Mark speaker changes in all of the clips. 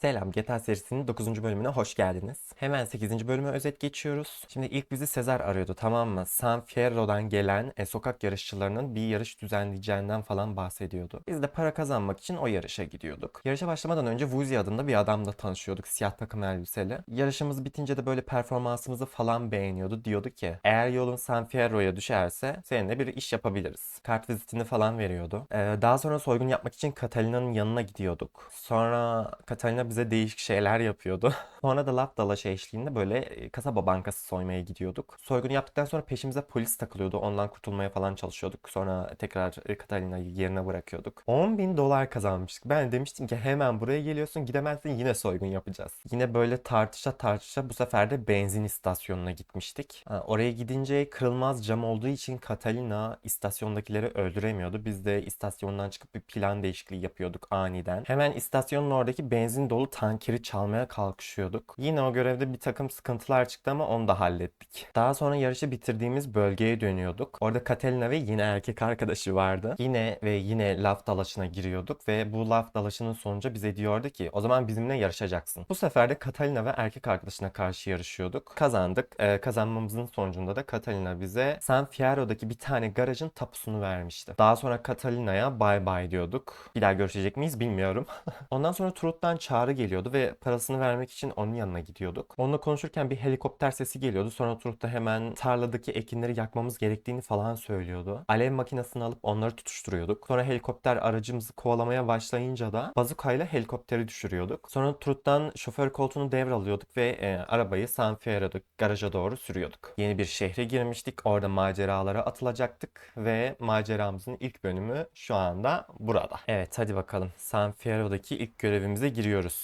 Speaker 1: Selam, GTA serisinin 9. bölümüne hoş geldiniz. Hemen 8. bölüme özet geçiyoruz. Şimdi ilk bizi Sezar arıyordu tamam mı? San Fierro'dan gelen e, sokak yarışçılarının bir yarış düzenleyeceğinden falan bahsediyordu. Biz de para kazanmak için o yarışa gidiyorduk. Yarışa başlamadan önce Vuzi adında bir adamla tanışıyorduk siyah takım elbiseli. Yarışımız bitince de böyle performansımızı falan beğeniyordu. Diyordu ki eğer yolun San Fierro'ya düşerse seninle bir iş yapabiliriz. Kart vizitini falan veriyordu. Ee, daha sonra soygun yapmak için Catalina'nın yanına gidiyorduk. Sonra Catalina bize değişik şeyler yapıyordu. Sonra da laf dalaşı eşliğinde böyle kasaba bankası soymaya gidiyorduk. Soygunu yaptıktan sonra peşimize polis takılıyordu. Ondan kurtulmaya falan çalışıyorduk. Sonra tekrar Catalina'yı yerine bırakıyorduk. 10 bin dolar kazanmıştık. Ben demiştim ki hemen buraya geliyorsun gidemezsin yine soygun yapacağız. Yine böyle tartışa tartışa bu sefer de benzin istasyonuna gitmiştik. Oraya gidince kırılmaz cam olduğu için Catalina istasyondakileri öldüremiyordu. Biz de istasyondan çıkıp bir plan değişikliği yapıyorduk aniden. Hemen istasyonun oradaki benzin dolu tankeri çalmaya kalkışıyorduk. Yine o görevde bir takım sıkıntılar çıktı ama onu da hallettik. Daha sonra yarışı bitirdiğimiz bölgeye dönüyorduk. Orada Catalina ve yine erkek arkadaşı vardı. Yine ve yine laf dalaşına giriyorduk ve bu laf dalaşının sonucu bize diyordu ki o zaman bizimle yarışacaksın. Bu sefer de Catalina ve erkek arkadaşına karşı yarışıyorduk. Kazandık. Ee, kazanmamızın sonucunda da Catalina bize San Fierro'daki bir tane garajın tapusunu vermişti. Daha sonra Catalina'ya bay bay diyorduk. Bir daha görüşecek miyiz bilmiyorum. Ondan sonra Trut'tan çağrı geliyordu ve parasını vermek için onun yanına gidiyorduk. Onunla konuşurken bir helikopter sesi geliyordu. Sonra Trut da hemen tarladaki ekinleri yakmamız gerektiğini falan söylüyordu. Alev makinesini alıp onları tutuşturuyorduk. Sonra helikopter aracımızı kovalamaya başlayınca da bazukayla helikopteri düşürüyorduk. Sonra Trut'tan şoför koltuğunu devralıyorduk ve e, arabayı San Fierro'daki garaja doğru sürüyorduk. Yeni bir şehre girmiştik. Orada maceralara atılacaktık ve maceramızın ilk bölümü şu anda burada. Evet hadi bakalım. San Fierro'daki ilk görevimize giriyoruz.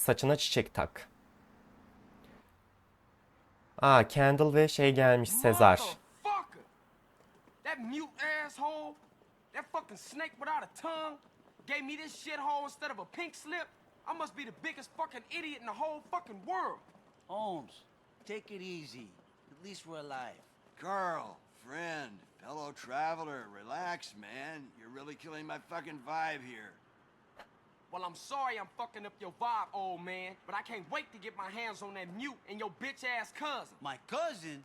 Speaker 1: Saçına çiçek tak. Aa Candle ve şey gelmiş Sezar.
Speaker 2: Motherfucker! That mute asshole, that fucking snake without a tongue, gave me this shithole instead of a pink slip. I must be the biggest fucking idiot in the whole fucking world.
Speaker 3: Holmes, take it easy. At least we're alive.
Speaker 4: Carl, friend, fellow traveler, relax, man. You're really killing my fucking vibe here.
Speaker 2: Well, I'm sorry I'm fucking up your vibe, old man, but I can't wait to get my hands on that mute and your bitch ass cousin.
Speaker 3: My cousin?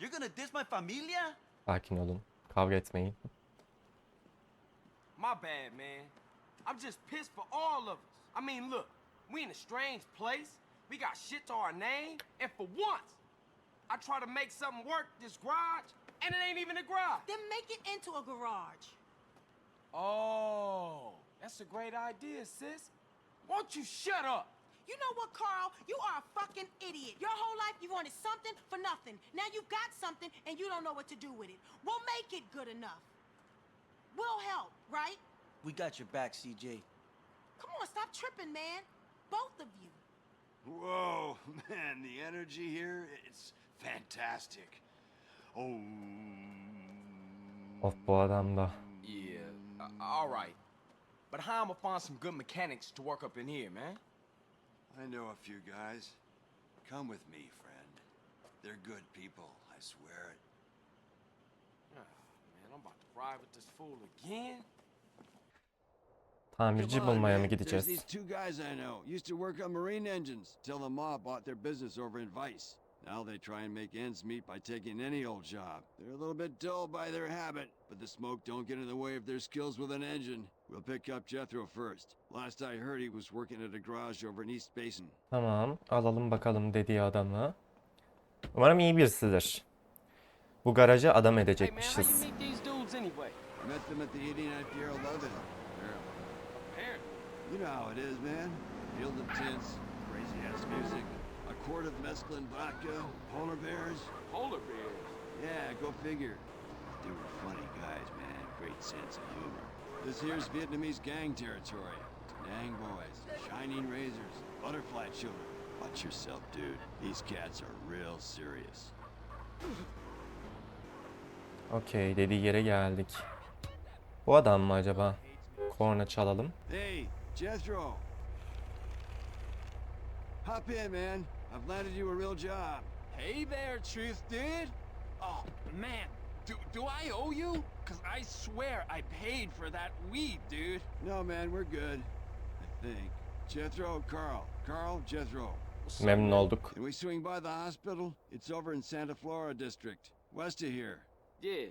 Speaker 3: You're gonna diss my familia?
Speaker 1: Sakin olun. Kavga etmeyin.
Speaker 2: My bad, man. I'm just pissed for all of us. I mean, look, we in a strange place. We got shit to our name, and for once, I try to make something work this garage, and it ain't even a garage.
Speaker 5: Then make it into a garage.
Speaker 2: Oh, that's a great idea, sis. Won't you shut up?
Speaker 5: You know what, Carl? You are a fucking idiot. Your whole life you wanted something for nothing. Now you've got something and you don't know what to do with it. We'll make it good enough. We'll help, right?
Speaker 3: We got your back, CJ.
Speaker 5: Come on, stop tripping, man. Both of you.
Speaker 4: Whoa, man, the energy here, it's fantastic. Oh.
Speaker 1: Of bu adam da.
Speaker 2: Yeah, uh, all right. But how am I find some good mechanics to work up in here, man?
Speaker 4: I know a few guys. Come with me, friend. They're good people, I swear it.
Speaker 2: Man, I'm about to ride with this fool again.
Speaker 1: Tamirci
Speaker 4: Come on,
Speaker 1: bulmaya mı.
Speaker 4: There's
Speaker 1: gideceğiz?
Speaker 4: these two guys I know. Used to work on marine engines till the mob bought their business over in Vice. Now they try and make ends meet by taking any old job. They're a little bit dull by their habit, but the smoke don't get in the way of their skills with an engine. We'll pick up Jethro first. Last I heard he was working at a garage over in East Basin.
Speaker 1: Tamam, alalım bakalım dediği adamı. Umarım iyi birisidir. Bu garajı adam edecekmişiz.
Speaker 2: meet these dudes anyway?
Speaker 4: Met them at the 89 Piero Logan. Apparently.
Speaker 2: Apparently.
Speaker 4: You know how it is, man. Field of tents, crazy ass music, quart of mescaline vodka, polar bears.
Speaker 2: Polar bears.
Speaker 4: Yeah, go figure. They were funny guys, man. Great sense of humor. This here's Vietnamese gang territory. Dang boys, shining razors, butterfly children. Watch yourself, dude. These cats are real serious.
Speaker 1: Okey, dediği yere geldik. Bu adam mı acaba? Korna çalalım.
Speaker 4: Hey, Jethro. Hop in, man. I've landed you a real job.
Speaker 6: Hey there, Truth Dude. Oh, man. Do, do I owe you? Because I swear I paid for that weed, dude.
Speaker 4: No, man, we're good. I think. Jethro, Carl. Carl, Jethro.
Speaker 1: Memnun olduk.
Speaker 4: Can we swing by the hospital? It's over in Santa Flora District, west of here.
Speaker 2: Yeah.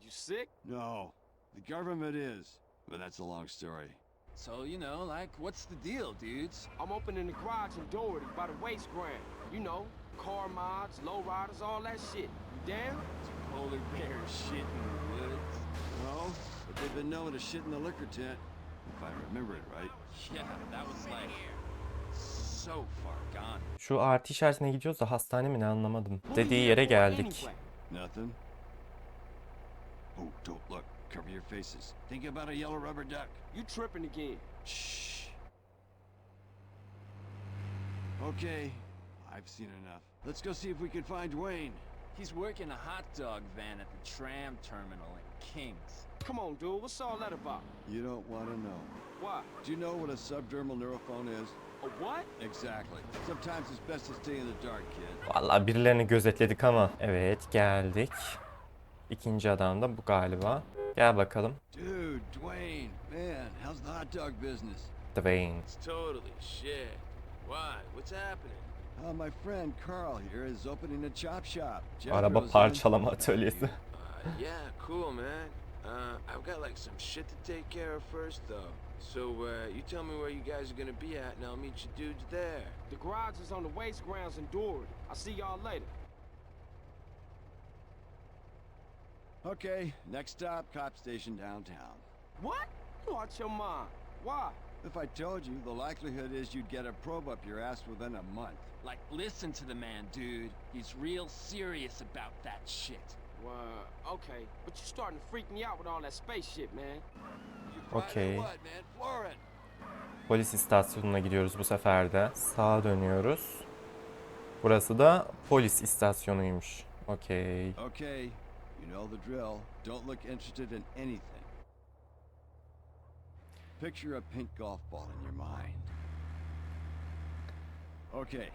Speaker 2: You sick?
Speaker 4: No, the government is. But that's a long story.
Speaker 6: So, you know, like, what's the deal, dudes?
Speaker 2: I'm opening the garage in Doherty by the waste ground. You know, car mods, low riders, all that shit. You down?
Speaker 6: Polar bear shit in the woods.
Speaker 4: No, but they've been known to shit in the liquor tent, if I remember it right.
Speaker 6: Yeah, that was like so far gone.
Speaker 1: Şu artı işaretine gidiyoruz da hastane mi ne anlamadım. Dediği yere geldik.
Speaker 4: Nothing? Oh, don't look. Cover your faces. Think about a yellow rubber duck.
Speaker 2: You tripping again.
Speaker 4: Shh. Okay, I've seen enough. Let's go see if we can find Dwayne.
Speaker 6: He's working a hot dog van at the tram terminal in Kings.
Speaker 2: Come on, dude. What's all that about?
Speaker 4: You don't want to know.
Speaker 2: Why?
Speaker 4: Do you know what a subdermal neurophone is?
Speaker 2: A what?
Speaker 4: Exactly. Sometimes it's best to stay in the dark, kid.
Speaker 1: Vallahi birilerini gözetledik ama. Evet geldik. İkinci adam da bu galiba. Gel bakalım.
Speaker 4: Dude, Dwayne, man, how's the hot dog business?
Speaker 1: Dwayne.
Speaker 7: It's totally shit. Why? What's happening?
Speaker 4: Uh, my friend Carl here is opening a chop shop.
Speaker 1: Araba
Speaker 4: Jethro's
Speaker 1: parçalama
Speaker 4: in-
Speaker 1: atölyesi.
Speaker 7: Uh, yeah, cool, man. Uh, I've got like some shit to take care of first, though. So, uh, you tell me where you guys are gonna be at, and I'll meet you dudes there.
Speaker 2: The garage is on the waste grounds in Doherty. I'll see y'all later.
Speaker 4: Okay, next stop, cop station downtown.
Speaker 2: What? You out your mind. Why?
Speaker 4: If I told you, the likelihood is you'd get a probe up your ass within a month.
Speaker 6: Like, listen to the man, dude. He's real serious about that shit.
Speaker 2: Well, okay. But you starting to freak me out with all that space shit, man.
Speaker 1: Okay. Polis istasyonuna gidiyoruz bu sefer de. Sağa dönüyoruz. Burası da polis istasyonuymuş. Okey.
Speaker 4: Okay, you know the drill. Don't look interested in anything. Picture a pink golf ball in your mind. Okay,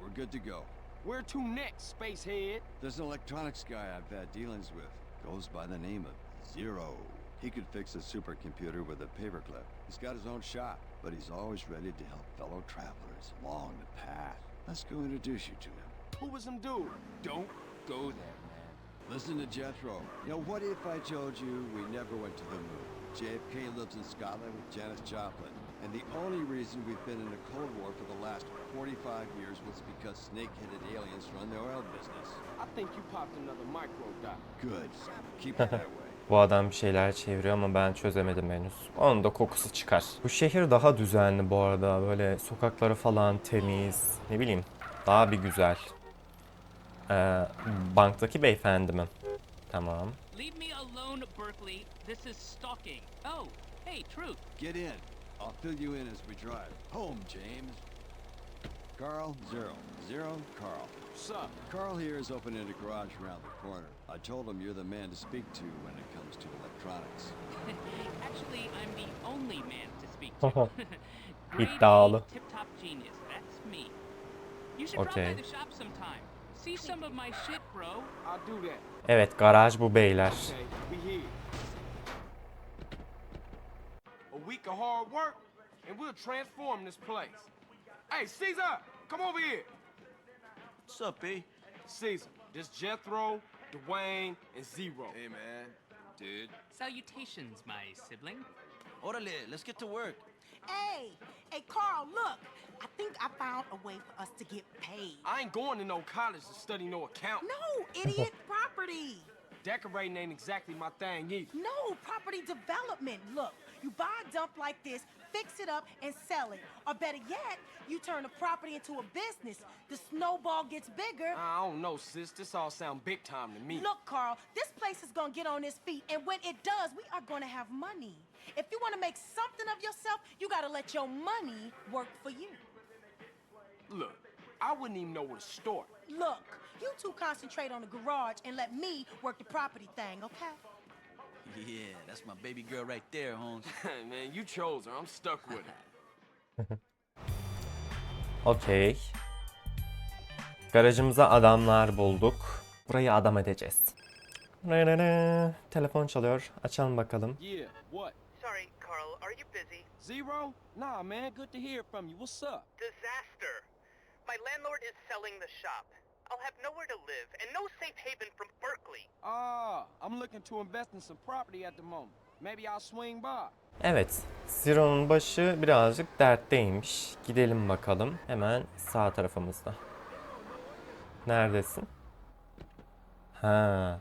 Speaker 4: we're good to go.
Speaker 2: Where to next, spacehead?
Speaker 4: There's an electronics guy I've had dealings with. Goes by the name of Zero. He could fix a supercomputer with a paperclip. He's got his own shop, but he's always ready to help fellow travelers along the path. Let's go introduce you to him.
Speaker 2: Who was him dude?
Speaker 6: Don't go there.
Speaker 4: Listen to Jethro. You know, what if I told you we never went to the moon? JFK lives in Scotland with Janis Joplin. And the only reason we've been in a Cold War for the last 45 years was because snake-headed aliens run the oil business.
Speaker 2: I think you popped another micro dot.
Speaker 4: Good. Keep it that way.
Speaker 1: Bu adam bir şeyler çeviriyor ama ben çözemedim henüz. Onun da kokusu çıkar. Bu şehir daha düzenli bu arada. Böyle sokakları falan temiz. Ne bileyim. Daha bir güzel. Ee, banktaki beyefendi mi? Tamam.
Speaker 8: Leave me alone, Berkeley. This is stalking. Oh, hey, Truth.
Speaker 4: Get in. I'll fill you in as we drive. Home, James. Carl, Zero. Zero, Carl.
Speaker 2: What's up?
Speaker 4: Carl here is opening a garage around the corner. I told him you're the man to speak to when it comes to electronics.
Speaker 8: Actually, I'm the only man to speak to. Grade
Speaker 1: İddialı.
Speaker 8: A tip-top genius. That's me. You should
Speaker 1: Okay.
Speaker 8: drop by the shop sometime. See some of my shit, bro.
Speaker 2: I'll do that.
Speaker 1: Evet garaj bu beyler.
Speaker 2: Okay, we here. A week of hard work, and we'll transform this place. Hey, Caesar, come over here.
Speaker 3: What's up, B?
Speaker 2: Caesar, this Jethro, Dwayne, and Zero.
Speaker 7: Hey, man. Dude.
Speaker 8: Salutations, my sibling.
Speaker 3: Orale, let's get to work.
Speaker 5: Hey, hey, Carl, look. I think I found a way for us to get paid.
Speaker 2: I ain't going to no college to study no account.
Speaker 5: No, idiot, property.
Speaker 2: Decorating ain't exactly my thing either.
Speaker 5: No, property development. Look, you buy a dump like this, fix it up, and sell it. Or better yet, you turn the property into a business. The snowball gets bigger.
Speaker 2: I don't know, sis. This all sound big time to me.
Speaker 5: Look, Carl, this place is gonna get on its feet, and when it does, we are gonna have money. If you wanna make something of yourself, you gotta let your money work for you.
Speaker 2: Look, I wouldn't even know where to start.
Speaker 5: Look, you two concentrate on the garage and let me work the property thing, okay?
Speaker 3: Yeah, that's my baby girl right there, Holmes.
Speaker 2: Man, you chose her. I'm stuck with her.
Speaker 1: Okey. Garajımıza adamlar bulduk. Burayı adam edeceğiz. Telefon çalıyor. Açalım bakalım.
Speaker 2: Yeah, what?
Speaker 9: You busy?
Speaker 2: Zero? Nah, man, good to hear from you. What's up?
Speaker 9: Disaster. My landlord is selling the shop. I'll have nowhere to live and no safe haven from Berkeley.
Speaker 2: Ah, I'm looking to invest in some property at the moment. Maybe I'll swing by.
Speaker 1: Evet, Zero'nun başı birazcık dertteymiş. Gidelim bakalım. Hemen sağ tarafımızda. Neredesin? Ha.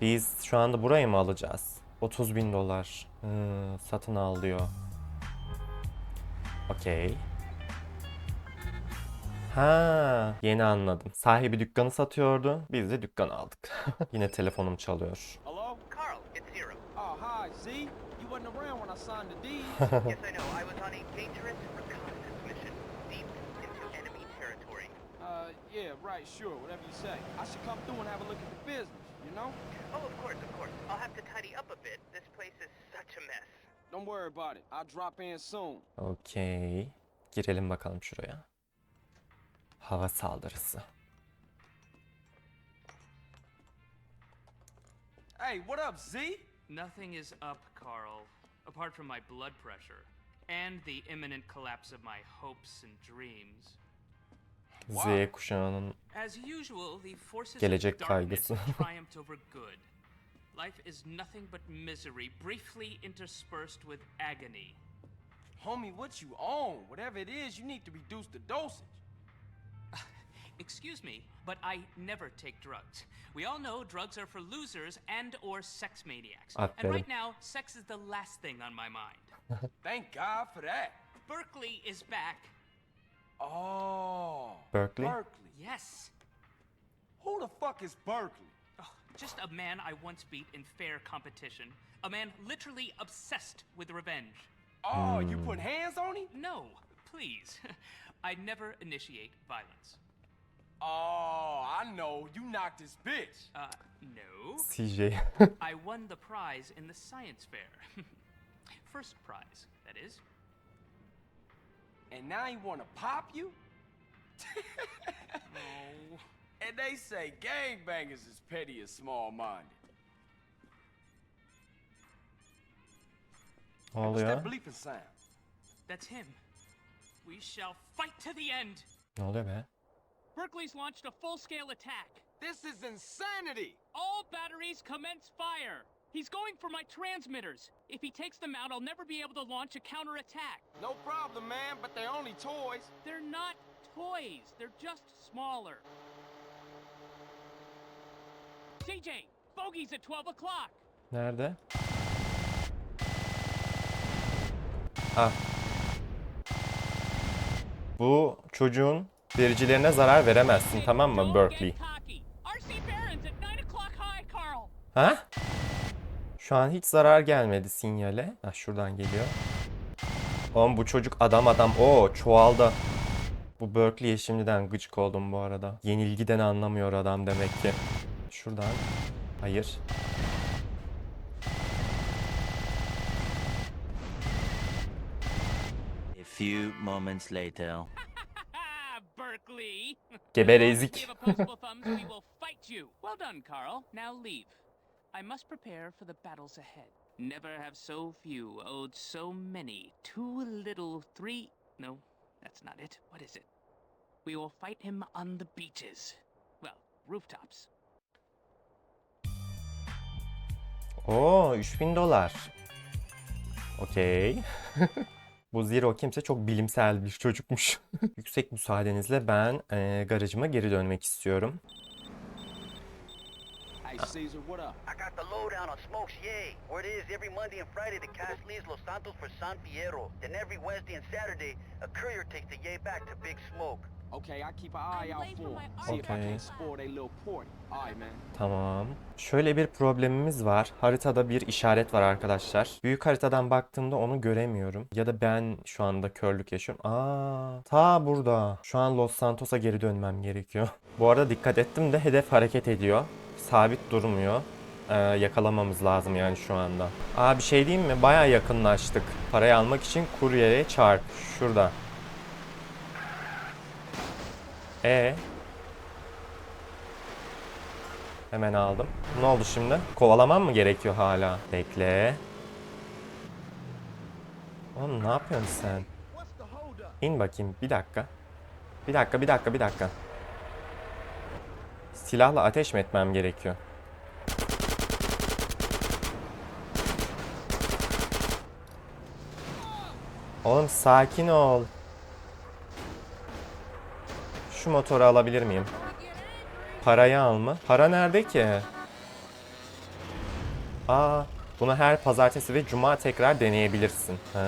Speaker 1: Biz şu anda burayı mı alacağız? 30 bin dolar. Hmm, satın al diyor. Okey. Ha, yeni anladım. Sahibi dükkanı satıyordu. Biz de dükkanı aldık. Yine telefonum çalıyor.
Speaker 2: Hello?
Speaker 9: Carl, it's Zero.
Speaker 2: Oh, hi, Z. You wasn't around when I signed the deed.
Speaker 9: yes, I know. I was on a dangerous reconnaissance mission deep into enemy territory.
Speaker 2: uh, yeah, right, sure, whatever you say. I should come through and have a look at the business, you know?
Speaker 9: Oh, of course, of course. I'll have to tidy up a bit. This place is such a mess.
Speaker 2: Don't worry about it. I'll drop in soon.
Speaker 1: Okey. Girelim bakalım şuraya. Hava saldırısı.
Speaker 2: Hey, what up, Z?
Speaker 8: Nothing is up, Carl, apart from my blood pressure and the imminent collapse of my hopes and dreams.
Speaker 1: Z kuşağının
Speaker 8: As usual, the forces
Speaker 1: Gelecek
Speaker 8: of darkness
Speaker 1: kaygısı.
Speaker 8: Life is nothing but misery, briefly interspersed with agony.
Speaker 2: Homie, what you own? Whatever it is, you need to reduce the dosage.
Speaker 8: Excuse me, but I never take drugs. We all know drugs are for losers and or sex maniacs. And right now, sex is the last thing on my mind.
Speaker 2: Thank God for that.
Speaker 8: Berkeley is back.
Speaker 2: Oh.
Speaker 1: Berkeley?
Speaker 2: Berkeley.
Speaker 8: Yes.
Speaker 2: Who the fuck is Berkeley?
Speaker 8: Ugh, just a man I once beat in fair competition. A man literally obsessed with revenge.
Speaker 2: Oh, you put hands on him?
Speaker 8: No, please. I never initiate violence.
Speaker 2: Oh, I know. You knocked his bitch.
Speaker 8: Uh, no.
Speaker 1: CJ.
Speaker 8: I won the prize in the science fair. First prize, that is.
Speaker 2: And now you wanna pop you?
Speaker 8: Oh.
Speaker 2: And they say gangbangers is petty and small-minded.
Speaker 1: ne
Speaker 2: What's
Speaker 1: oluyor?
Speaker 2: that bleeping sound?
Speaker 8: That's him. We shall fight to the end.
Speaker 1: Ne oluyor be?
Speaker 8: Berkeley's launched a full scale attack.
Speaker 2: This is insanity!
Speaker 8: All batteries commence fire. He's going for my transmitters. If he takes them out, I'll never be able to launch a counterattack.
Speaker 2: No problem, man, but they're only toys.
Speaker 8: They're not toys, they're just smaller. CJ, bogey's at 12 o'clock.
Speaker 1: Nerede? Ah. Bu çocuğun vericilerine zarar veremezsin tamam mı Berkeley?
Speaker 8: get cocky. RC Barron's at 9 o'clock high, Carl.
Speaker 1: Ha? Şu an hiç zarar gelmedi sinyale. Ha şuradan geliyor. Oğlum bu çocuk adam adam. Oo çoğaldı. Bu Berkeley'e şimdiden gıcık oldum bu arada. Yenilgiden anlamıyor adam demek ki. Şuradan. Hayır.
Speaker 3: A few moments later.
Speaker 8: Berkeley.
Speaker 1: Geber
Speaker 8: If
Speaker 1: ezik.
Speaker 8: you have opposable thumbs, we will fight you. Well done, Carl. Now leave. I must prepare for the battles ahead. Never have so few owed so many. Too little, three. No, that's not it. What is it? We will fight him on the beaches. Well, rooftops.
Speaker 1: Oo 3000 dolar. Okey. Bu Zero kimse çok bilimsel bir çocukmuş. Yüksek müsaadenizle ben eee, garajıma geri dönmek istiyorum.
Speaker 2: Hey, Caesar, what up?
Speaker 9: I got the lowdown on Smokes Yay. Word is every Monday and Friday the cast leaves Los Santos for San Fierro. Then every Wednesday and Saturday, a courier takes the Yay back to Big Smoke.
Speaker 2: Okay, I keep an eye out for See if I
Speaker 1: Okay.
Speaker 2: can't spoil their little party. All right, man.
Speaker 1: Tamam. Şöyle bir problemimiz var. Haritada bir işaret var arkadaşlar. Büyük haritadan baktığımda onu göremiyorum. Ya da ben şu anda körlük yaşıyorum. Aa, ta burada. Şu an Los Santos'a geri dönmem gerekiyor. Bu arada dikkat ettim de hedef hareket ediyor. Sabit durmuyor. Ee, yakalamamız lazım yani şu anda. Aa bir şey diyeyim mi? Baya yakınlaştık. Parayı almak için kuryeye çarp. Şurada. E Hemen aldım. Ne oldu şimdi? Kovalamam mı gerekiyor hala? Bekle. Oğlum ne yapıyorsun sen? İn bakayım bir dakika. Bir dakika bir dakika bir dakika. Silahla ateş mi etmem gerekiyor? Oğlum sakin ol. Şu motoru alabilir miyim? Parayı al mı? Para nerede ki? Aa, bunu her pazartesi ve cuma tekrar deneyebilirsin. Ha,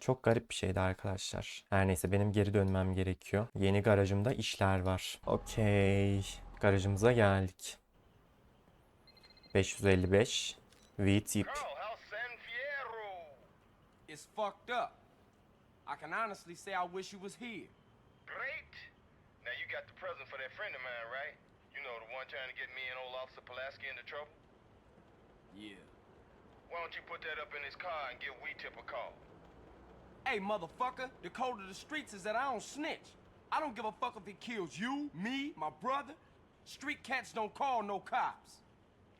Speaker 1: çok garip bir şeydi arkadaşlar. Her neyse benim geri dönmem gerekiyor. Yeni garajımda işler var. Okey. Garajımıza geldik. 555 V-tip.
Speaker 2: It's fucked up. I can honestly say I wish you was here.
Speaker 10: Great. Now you got the present for that friend of mine, right? You know, the one trying to get me and old Officer Pulaski into trouble?
Speaker 2: Yeah.
Speaker 10: Why don't you put that up in his car and give Wee Tip a call?
Speaker 2: Hey, motherfucker, the code of the streets is that I don't snitch. I don't give a fuck if he kills you, me, my brother. Street cats don't call no cops.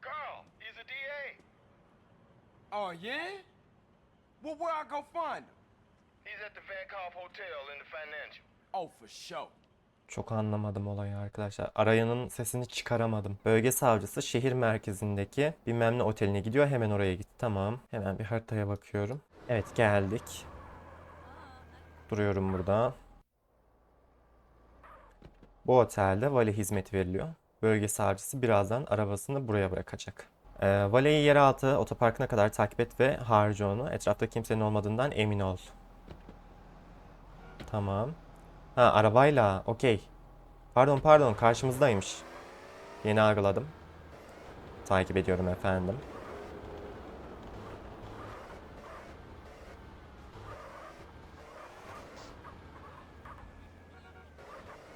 Speaker 10: Carl, he's a DA.
Speaker 2: Oh, yeah? Well, where I go find him?
Speaker 10: He's at the Vankoff Hotel in the financial.
Speaker 2: Oh.
Speaker 1: Çok anlamadım olayı arkadaşlar. Arayanın sesini çıkaramadım. Bölge savcısı şehir merkezindeki bilmem ne oteline gidiyor. Hemen oraya git. Tamam. Hemen bir haritaya bakıyorum. Evet geldik. Duruyorum burada. Bu otelde vali hizmeti veriliyor. Bölge savcısı birazdan arabasını buraya bırakacak. Ee, valeyi yeraltı otoparkına kadar takip et ve harca onu. Etrafta kimsenin olmadığından emin ol. Tamam. Ha arabayla. Okey. Pardon pardon karşımızdaymış. Yeni algıladım. Takip ediyorum efendim.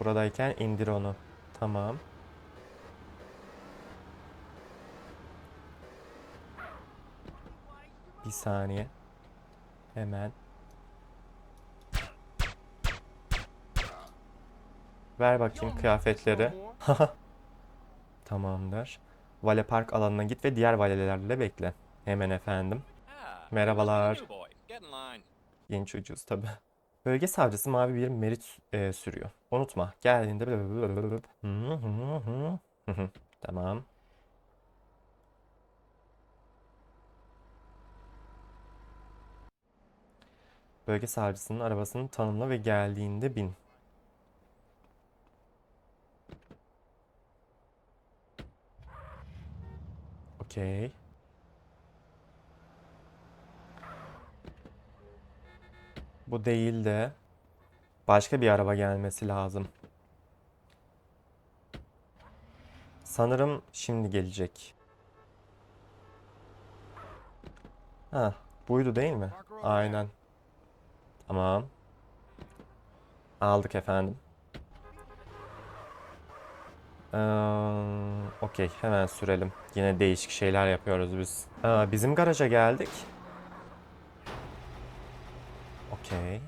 Speaker 1: Buradayken indir onu. Tamam. Bir saniye. Hemen. Ver bakayım kıyafetleri. Tamamdır. Vale Park alanına git ve diğer valelerle bekle. Hemen efendim. Merhabalar. Genç ucuz tabi. Bölge savcısı mavi bir merit e, sürüyor. Unutma. Geldiğinde. Tamam. Bölge savcısının arabasını tanımla ve geldiğinde bin. Okey. Bu değil de başka bir araba gelmesi lazım. Sanırım şimdi gelecek. Ha, buydu değil mi? Aynen. Tamam. Aldık efendim. Ee, Okey, hemen sürelim. Yine değişik şeyler yapıyoruz biz. Aa, bizim garaja geldik. Okey.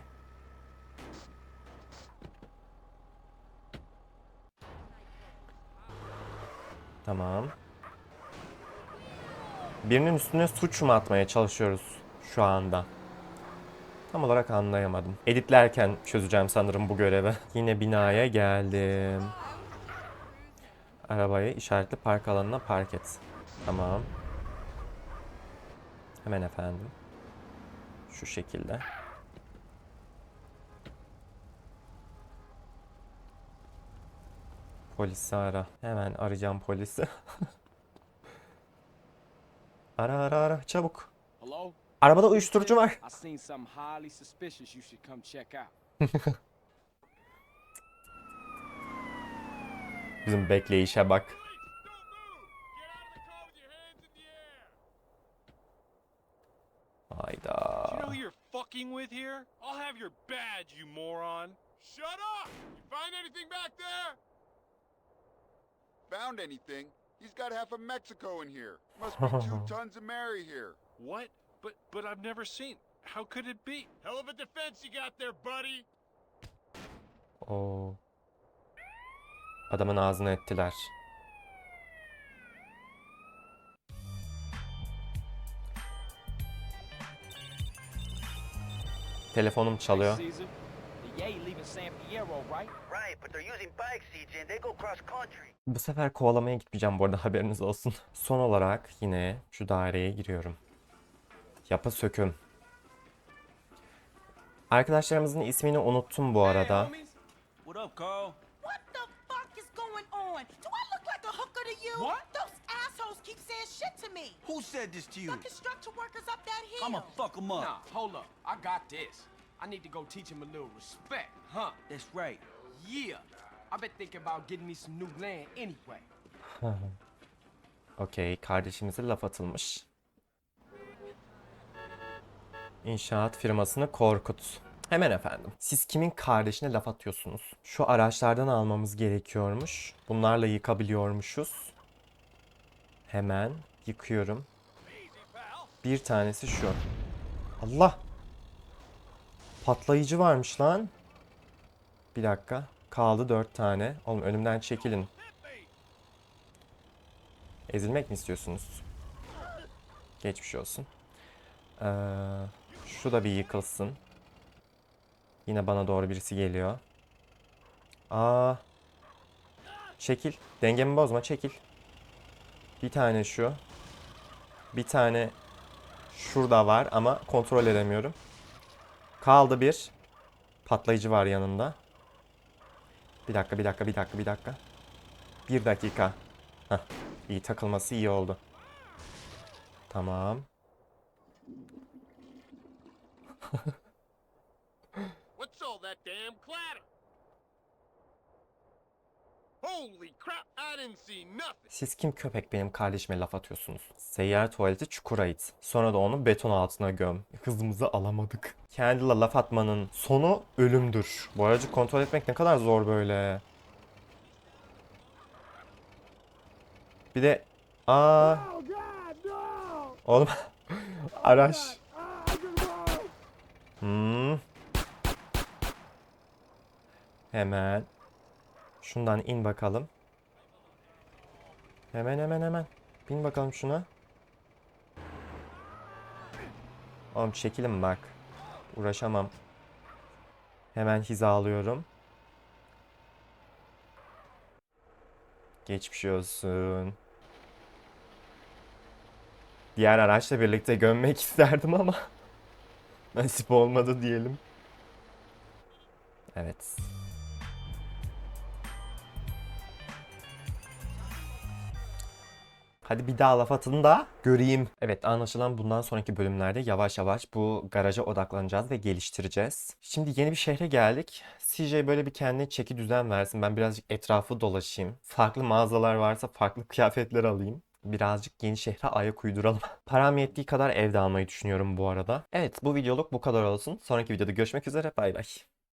Speaker 1: Tamam. Birinin üstüne suç mu atmaya çalışıyoruz şu anda? Tam olarak anlayamadım. Editlerken çözeceğim sanırım bu görevi. Yine binaya geldim. Arabayı işaretli park alanına park et. Tamam. Hemen efendim. Şu şekilde. Polisi ara. Hemen arayacağım polisi. ara ara ara çabuk.
Speaker 6: Hello?
Speaker 1: Arabada uyuşturucu var. Bizim bekleyişe bak.
Speaker 6: Do you know
Speaker 1: Hayda.
Speaker 6: who you're fucking with here? I'll have your badge, you moron. Shut up! You find anything back there?
Speaker 11: Found anything? He's got half of Mexico in here. Must be two tons of Mary here.
Speaker 6: What? But but I've never seen. How could it be? Hell of a defense you got there, buddy.
Speaker 1: Oo. Adamın ağzını ettiler. telefonum çalıyor. Bu sefer kovalamaya gitmeyeceğim bu arada haberiniz olsun. Son olarak yine şu daireye giriyorum. Yapı söküm. Arkadaşlarımızın ismini unuttum bu arada.
Speaker 2: homies.
Speaker 3: What up, Carl?
Speaker 5: What the fuck is going on? Do I look like a hooker to you?
Speaker 3: What?
Speaker 5: Those assholes keep saying shit to me.
Speaker 3: Who said this to you?
Speaker 5: The construction workers up that hill.
Speaker 3: I'ma fuck them up.
Speaker 2: Nah, hold up. I got this. I need to go teach him a little respect, huh?
Speaker 3: That's right.
Speaker 2: Yeah. I've been thinking about getting me some new land anyway.
Speaker 1: Okey, kardeşimize laf atılmış. İnşaat firmasını korkut. Hemen efendim. Siz kimin kardeşine laf atıyorsunuz? Şu araçlardan almamız gerekiyormuş. Bunlarla yıkabiliyormuşuz. Hemen yıkıyorum. Bir tanesi şu. Allah! Patlayıcı varmış lan. Bir dakika. Kaldı dört tane. Oğlum önümden çekilin. Ezilmek mi istiyorsunuz? Geçmiş olsun. Ee, şu da bir yıkılsın. Yine bana doğru birisi geliyor. Aa. Çekil. Dengemi bozma. Çekil. Bir tane şu. Bir tane şurada var ama kontrol edemiyorum. Kaldı bir. Patlayıcı var yanında. Bir dakika, bir dakika, bir dakika, bir dakika. Bir dakika. Heh. İyi takılması iyi oldu. Tamam.
Speaker 6: What's all that damn clatter? Holy crap, I didn't see nothing.
Speaker 1: Siz kim köpek benim kardeşime laf atıyorsunuz? Seyyar tuvaleti çukura it. Sonra da onu beton altına göm. Hızımızı alamadık. Kendine laf atmanın sonu ölümdür. Bu aracı kontrol etmek ne kadar zor böyle. Bir de aa Oğlum araç. Hmm. Hemen şundan in bakalım. Hemen hemen hemen. Bin bakalım şuna. Oğlum çekilin bak. Uğraşamam. Hemen hizalıyorum. Geçmiş olsun. Diğer araçla birlikte gömmek isterdim ama nasip olmadı diyelim. Evet. Hadi bir daha laf atın da göreyim. Evet anlaşılan bundan sonraki bölümlerde yavaş yavaş bu garaja odaklanacağız ve geliştireceğiz. Şimdi yeni bir şehre geldik. CJ böyle bir kendine çeki düzen versin. Ben birazcık etrafı dolaşayım. Farklı mağazalar varsa farklı kıyafetler alayım. Birazcık yeni şehre ayak uyduralım. Param yettiği kadar evde almayı düşünüyorum bu arada. Evet bu videoluk bu kadar olsun. Sonraki videoda görüşmek üzere. Bay bay.